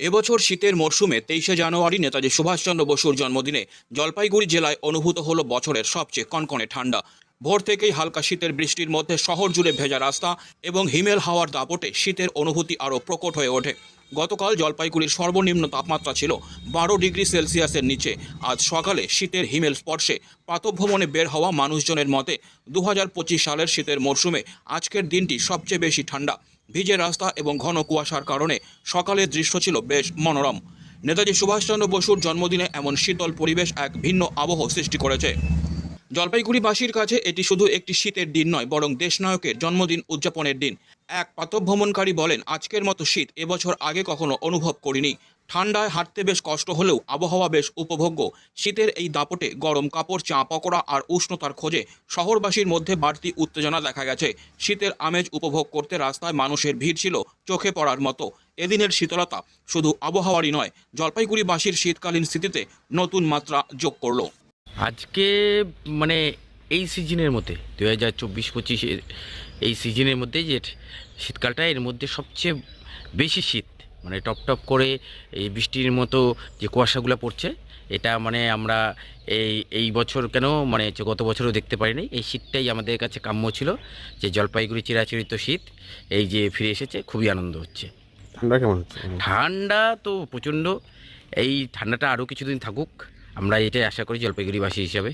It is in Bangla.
এবছর শীতের মরশুমে তেইশে জানুয়ারি নেতাজি সুভাষচন্দ্র বসুর জন্মদিনে জলপাইগুড়ি জেলায় অনুভূত হল বছরের সবচেয়ে কনকনে ঠান্ডা। ভোর থেকেই হালকা শীতের বৃষ্টির মধ্যে শহর জুড়ে ভেজা রাস্তা এবং হিমেল হাওয়ার দাপটে শীতের অনুভূতি আরও প্রকট হয়ে ওঠে। গতকাল জলপাইগুড়ির সর্বনিম্ন তাপমাত্রা ছিল বারো ডিগ্রি সেলসিয়াসের নিচে। আজ সকালে শীতের হিমেল স্পর্শে প্রাতভ্রমণে বের হওয়া মানুষজনের মতে দু হাজার পঁচিশ সালের শীতের মরশুমে আজকের দিনটি সবচেয়ে বেশি ঠান্ডা। ভিজে রাস্তা এবং ঘন কুয়াশার কারণে সকালের দৃশ্য ছিল বেশ মনোরম। নেতাজি সুভাষচন্দ্র বসুর জন্মদিনে এমন শীতল পরিবেশ এক ভিন্ন আবহ সৃষ্টি করেছে। জলপাইগুড়িবাসীর কাছে এটি শুধু একটি শীতের দিন নয়, বরং দেশনায়কের জন্মদিন উদযাপনের দিন। এক প্রাতভ্রমণকারী বলেন, আজকের মতো শীত এবছর আগে কখনো অনুভব করিনি। ঠান্ডায় হাঁটতে বেশ কষ্ট হলেও আবহাওয়া বেশ উপভোগ্য। শীতের এই দাপটে গরম কাপড়, চা, পকোড়া আর উষ্ণতার খোঁজে শহরবাসীর মধ্যে বাড়তি উত্তেজনা দেখা গেছে। শীতের আমেজ উপভোগ করতে রাস্তায় মানুষের ভিড় ছিল চোখে পড়ার মতো। এদিনের শীতলতা শুধু আবহাওয়ারই নয়, জলপাইগুড়িবাসীর শীতকালীন স্থিতিতে নতুন মাত্রা যোগ করল। আজকে মানে এই সিজনের মধ্যে দু হাজার চব্বিশ পঁচিশের এই সিজনের মধ্যে যে শীতকালটা এর মধ্যে সবচেয়ে বেশি শীত মানে টপ টপ করে এই বৃষ্টির মতো যে কুয়াশাগুলো পড়ছে এটা মানে আমরা এই এই বছর কেন মানে গত বছরও দেখতে পারিনি। এই শীতটাই আমাদের কাছে কাম্য ছিল যে জলপাইগুড়ি চিরাচরিত শীত এই যে ফিরে এসেছে খুবই আনন্দ হচ্ছে। ঠান্ডা কেমন হচ্ছে? ঠান্ডা তো প্রচণ্ড এই ঠান্ডাটা আরও কিছুদিন থাকুক আমরা এটাই আশা করি জলপাইগুড়িবাসী হিসাবে।